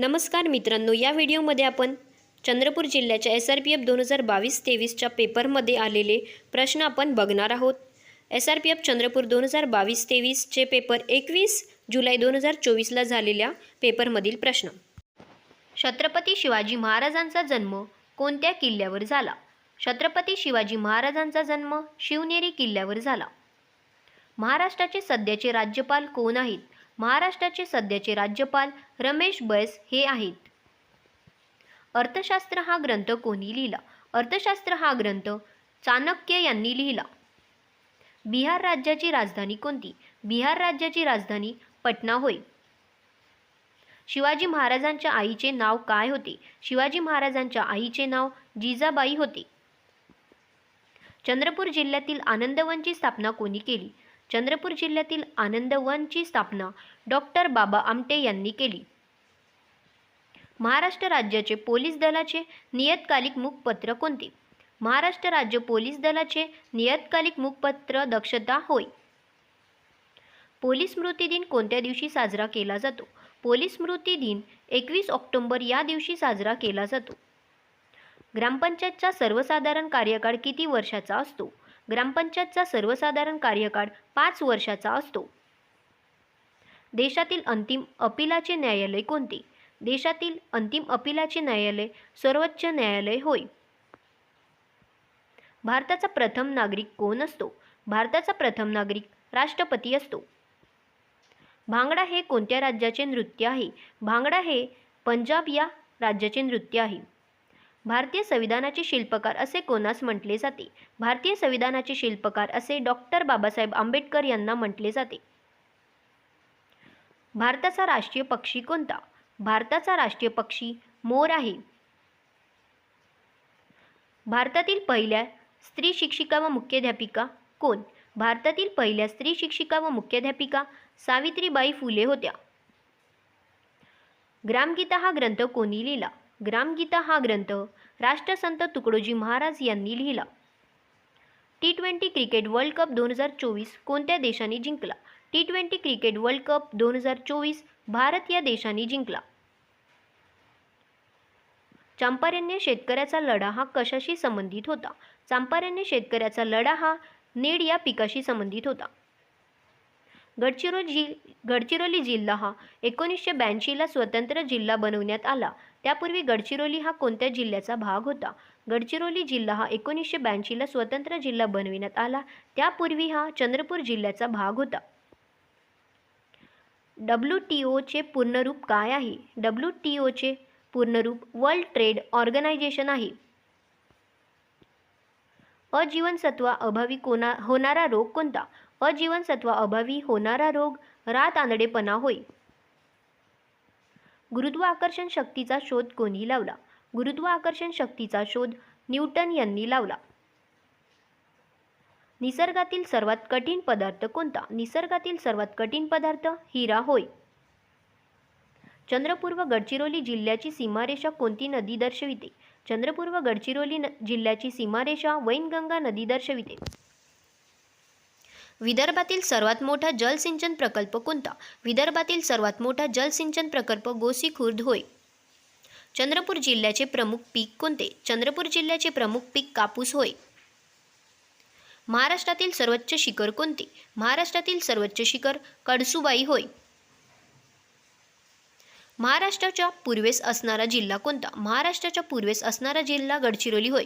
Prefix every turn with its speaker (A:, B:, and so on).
A: नमस्कार मित्रांनो या व्हिडिओमध्ये आपण चंद्रपूर जिल्ह्याच्या एस आर पी एफ दोन हजार बावीस तेवीसच्या पेपरमध्ये आलेले प्रश्न आपण बघणार आहोत. S R P F Chandrapur दोन हजार बावीस तेवीसचे पेपर एकवीस जुलै दोन हजार चोवीसला झालेल्या पेपरमधील प्रश्न. छत्रपती शिवाजी महाराजांचा जन्म कोणत्या किल्ल्यावर झाला? छत्रपती शिवाजी महाराजांचा जन्म शिवनेरी किल्ल्यावर झाला. महाराष्ट्राचे सध्याचे राज्यपाल कोण आहेत? महाराष्ट्राचे सध्याचे राज्यपाल रमेश बैस हे आहेत. अर्थशास्त्र हा ग्रंथ कोणी लिहिला? अर्थशास्त्र हा ग्रंथ चाणक्य यांनी लिहिला. बिहार राज्याची राजधानी कोणती? बिहार राज्याची राजधानी पटना होय. शिवाजी महाराजांच्या आईचे नाव काय होते? शिवाजी महाराजांच्या आईचे नाव जिजाबाई होते. चंद्रपूर जिल्ह्यातील आनंदवनची स्थापना कोणी केली? चंद्रपूर जिल्ह्यातील आनंदवनची स्थापना डॉक्टर बाबा आमटे यांनी केली. महाराष्ट्र राज्याचे पोलीस दलाचे नियतकालिक मुखपत्र कोणते? महाराष्ट्र राज्य पोलीस दलाचे नियतकालिक मुखपत्र दक्षता होय. पोलीस स्मृती दिन कोणत्या दिवशी साजरा केला जातो? पोलीस स्मृती दिन एकवीस ऑक्टोंबर या दिवशी साजरा केला जातो. ग्रामपंचायतचा सर्वसाधारण कार्यकाळ किती वर्षाचा असतो? ग्रामपंचायतचा सर्वसाधारण कार्यकाळ पाच वर्षाचा असतो. देशातील अंतिम अपिलाचे न्यायालय कोणते? देशातील अंतिम अपिलाचे न्यायालय सर्वोच्च न्यायालय होय. भारताचा प्रथम नागरिक कोण असतो? भारताचा प्रथम नागरिक राष्ट्रपती असतो. भांगडा हे कोणत्या राज्याचे नृत्य आहे? भांगडा हे पंजाब या राज्याचे नृत्य आहे. भारतीय संविधानाचे शिल्पकार असे कोणास म्हटले जाते? भारतीय संविधानाचे शिल्पकार असे डॉक्टर बाबासाहेब आंबेडकर यांना म्हटले जाते. भारताचा राष्ट्रीय पक्षी कोणता? भारताचा राष्ट्रीय पक्षी मोर आहे. भारतातील पहिल्या स्त्री शिक्षिका व मुख्याध्यापिका कोण? भारतातील पहिल्या स्त्री शिक्षिका व मुख्याध्यापिका सावित्रीबाई फुले होत्या. ग्रामगीता हा ग्रंथ कोणी लिहिला? ग्रामगीता हा ग्रंथ राष्ट्रसंत तुकडोजी महाराज यांनी लिहिला. T twenty cricket world cup दोन हजार चोवीस कोणत्या देशाने जिंकला? T twenty cricket world cup दोन हजार चोवीस भारत या देशाने जिंकला. चंपारण्य शेतकऱ्याचा लढा हा कशाशी संबंधित होता? चांपारण्य शेतकऱ्याचा लढा हा नेड या पिकाशी संबंधित होता. गडचिरोली जि गडचिरोली जिल्हा हा एकोणीसशे ब्याऐंशीला स्वतंत्र जिल्हा बनवण्यात आला. त्यापूर्वी गडचिरोली हा कोणत्या जिल्ह्याचा भाग होता? गडचिरोली जिल्हा हा एकोणीसशे ब्याऐंशीला स्वतंत्र जिल्हा बनविण्यात आला. त्यापूर्वी हा चंद्रपूर जिल्ह्याचा भाग होता. डब्ल्यू टी ओचे पूर्णरूप काय आहे? डब्ल्यू टी ओचे पूर्णरूप वर्ल्ड ट्रेड ऑर्गनायझेशन आहे. अजीवनसत्वा अभावी कोणा होणारा रोग कोणता? अजीवनसत्वा अभावी होणारा रोग रात आंधळेपणा होय. गुरुत्वाकर्षण शक्तीचा शोध कोणी लावला? गुरुत्वाकर्षण शक्तीचा शोध न्यूटन यांनी लावला. निसर्गातील सर्वात कठीण पदार्थ कोणता? निसर्गातील सर्वात कठीण पदार्थ हिरा होय. चंद्रपूर व गडचिरोली जिल्ह्याची सीमारेषा कोणती नदी दर्शविते? चंद्रपूर व गडचिरोली न जिल्ह्याची सीमारेषा वैनगंगा नदी दर्शविते. विदर्भातील सर्वात मोठा जलसिंचन प्रकल्प कोणता? विदर्भातील सर्वात मोठा जलसिंचन प्रकल्प गोसी खुर्द होय. चंद्रपूर जिल्ह्याचे प्रमुख पीक कोणते? चंद्रपूर जिल्ह्याचे प्रमुख पीक कापूस होय. महाराष्ट्रातील सर्वोच्च शिखर कोणते? महाराष्ट्रातील सर्वोच्च शिखर कडसूबाई होय. महाराष्ट्राच्या पूर्वेस असणारा जिल्हा कोणता? महाराष्ट्राच्या पूर्वेस असणारा जिल्हा गडचिरोली होय.